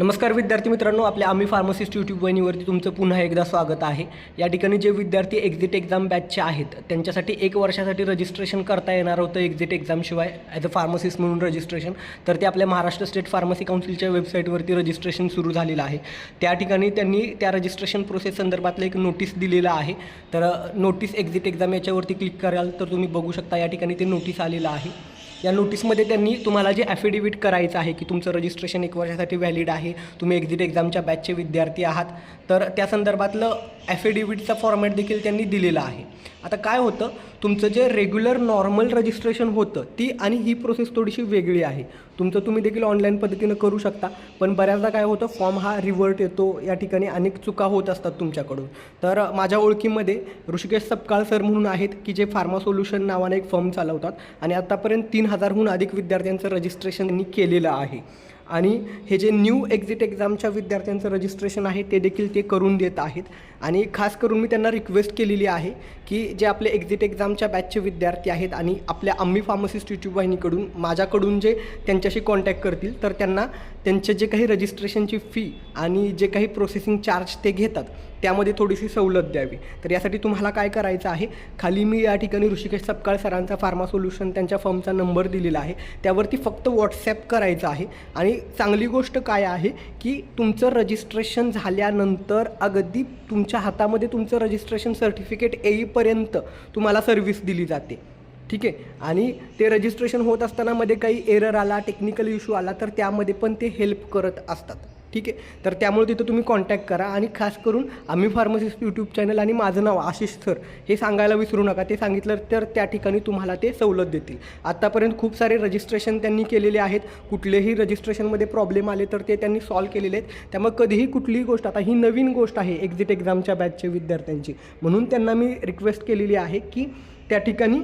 नमस्कार विद्यार्थी मित्रांनो आपल्या आम्ही फार्मसिस्ट यूट्यूब वाहिनीवरती तुमचं पुन्हा एकदा स्वागत आहे. या ठिकाणी जे विद्यार्थी एक्झिट एक्झाम बॅचचे आहेत त्यांच्यासाठी एक वर्षासाठी रजिस्ट्रेशन करता येणार होतं एक्झिट एक्झामशिवाय ॲज अ फार्मसिस्ट म्हणून रजिस्ट्रेशन तर ते आपल्या महाराष्ट्र स्टेट फार्मसी काउन्सिलच्या वेबसाईटवरती रजिस्ट्रेशन सुरू झालेलं आहे. त्या ठिकाणी त्यांनी त्या रजिस्ट्रेशन प्रोसेस संदर्भातलं एक नोटीस दिलेलं आहे. तर नोटीस एक्झिट एक्झाम याच्यावरती क्लिक कराल तर तुम्ही बघू शकता या ठिकाणी ते नोटीस आलेलं आहे. या नोटीसमध्ये त्यांनी तुम्हाला जे ॲफिडेविट करायचं आहे की तुमचं रजिस्ट्रेशन एक वर्षासाठी व्हॅलिड आहे तुम्ही एक्झिट एक्झामच्या बॅचचे विद्यार्थी आहात तर त्या संदर्भातलं ॲफिडेविटचा फॉर्मॅट देखील त्यांनी दिलेला आहे. आता काय होतं? तुमचं जे रेग्युलर नॉर्मल रजिस्ट्रेशन होतं ती आणि ही प्रोसेस थोडीशी वेगळी आहे. तुमचं तुम्ही देखील ऑनलाईन पद्धतीनं करू शकता पण बऱ्याचदा काय होतं फॉर्म हा रिव्हर्ट येतो या ठिकाणी अनेक चुका होत असतात तुमच्याकडून. तर माझ्या ओळखीमध्ये ऋषिकेश सपकाळ सर म्हणून आहेत की जे फार्मा सोल्युशन नावाने एक फॉर्म चालवतात आणि आतापर्यंत तीन हजारहून अधिक विद्यार्थ्यांचं रजिस्ट्रेशन त्यांनी केलेलं आहे. आणि हे जे न्यू एक्झिट एक्झामच्या विद्यार्थ्यांचं रजिस्ट्रेशन आहे ते देखील ते करून देत आहेत. आणि खास करून मी त्यांना रिक्वेस्ट केलेली आहे की जे आपले एक्झिट एक्झामच्या बॅचचे विद्यार्थी आहेत आणि आपल्या आम्ही फार्मसिस्ट युट्यूब वाहिनीकडून माझ्याकडून जे त्यांच्याशी कॉन्टॅक्ट करतील तर त्यांना त्यांचे जे काही रजिस्ट्रेशनची फी आणि जे काही प्रोसेसिंग चार्ज ते घेतात त्यामध्ये थोडीशी सवलत द्यावी. तर यासाठी तुम्हाला काय करायचं आहे? खाली मी या ठिकाणी ऋषिकेश सपकाळ सरांचा फार्मा सोल्युशन त्यांच्या फर्मचा नंबर दिलेला आहे. त्यावरती फक्त व्हॉट्सॲप करायचं आहे. आणि चांगली गोष्ट काय आहे की तुमचं रजिस्ट्रेशन झाल्यानंतर अगदी तुमच्या हातामध्ये तुमचं रजिस्ट्रेशन सर्टिफिकेट येईपर्यंत तुम्हाला सर्व्हिस दिली जाते. ठीक आहे? आणि ते रजिस्ट्रेशन होत असताना मध्ये काही एरर आला टेक्निकल इश्यू आला तर त्यामध्ये पण ते हेल्प करत असतात. ठीक आहे? तर त्यामुळे तिथं तुम्ही कॉन्टॅक्ट करा आणि खास करून आम्ही फार्मसिस्ट यूट्यूब चॅनल आणि माझं नाव आशिष सर हे सांगायला विसरू नका. ते सांगितलं तर त्या ठिकाणी तुम्हाला ते सवलत देतील. आत्तापर्यंत खूप सारे रजिस्ट्रेशन त्यांनी केलेले आहेत. कुठलेही रजिस्ट्रेशनमध्ये प्रॉब्लेम आले तर ते त्यांनी सॉल्व केलेले आहेत. त्यामुळे कधीही कुठलीही गोष्ट आता ही नवीन गोष्ट आहे एक्झिट एक्झामच्या बॅचच्या विद्यार्थ्यांची. म्हणून त्यांना मी रिक्वेस्ट केलेली आहे की त्या ठिकाणी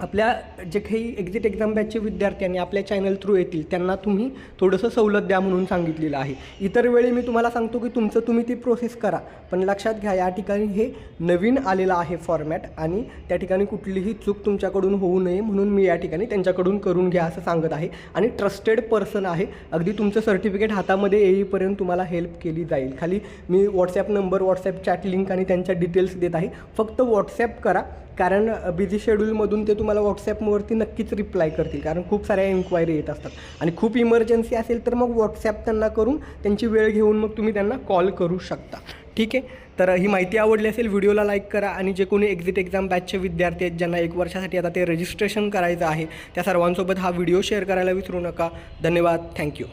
आपल्या जे काही एक्झिट एक्झाम बॅचचे विद्यार्थी आणि आपल्या चॅनल थ्रू येतील त्यांना तुम्ही थोडंसं सवलत द्या म्हणून सांगितलेलं आहे. इतर वेळी मी तुम्हाला सांगतो की तुमचं तुम्ही ती प्रोसेस करा पण लक्षात घ्या या ठिकाणी हे नवीन आलेलं आहे फॉर्मॅट आणि त्या ठिकाणी कुठलीही चूक तुमच्याकडून होऊ नये म्हणून मी या ठिकाणी त्यांच्याकडून करून घ्या असं सांगत आहे. आणि ट्रस्टेड पर्सन आहे अगदी तुमचं सर्टिफिकेट हातामध्ये येईपर्यंत तुम्हाला हेल्प केली जाईल. खाली मी WhatsApp number WhatsApp chat link आणि त्यांच्या डिटेल्स देत आहे. फक्त व्हॉट्सॲप करा कारण बिझी शेड्यूलमधून ते तुम्हाला व्हॉट्सॲपवरती नक्कीच रिप्लाय करतील. कारण खूप साऱ्या एन्क्वायरी येत असतात. आणि खूप इमर्जन्सी असेल तर मग व्हॉट्सॲप त्यांना करून त्यांची वेळ घेऊन मग तुम्ही त्यांना कॉल करू शकता. ठीक आहे? तर ही माहिती आवडली असेल व्हिडिओला लाईक करा. आणि जे कोणी एक्झिट एक्झाम बॅचचे विद्यार्थी आहेत ज्यांना एक वर्षासाठी आता ते रजिस्ट्रेशन करायचं आहे त्या सर्वांसोबत हा व्हिडिओ शेअर करायला विसरू नका. धन्यवाद. थँक्यू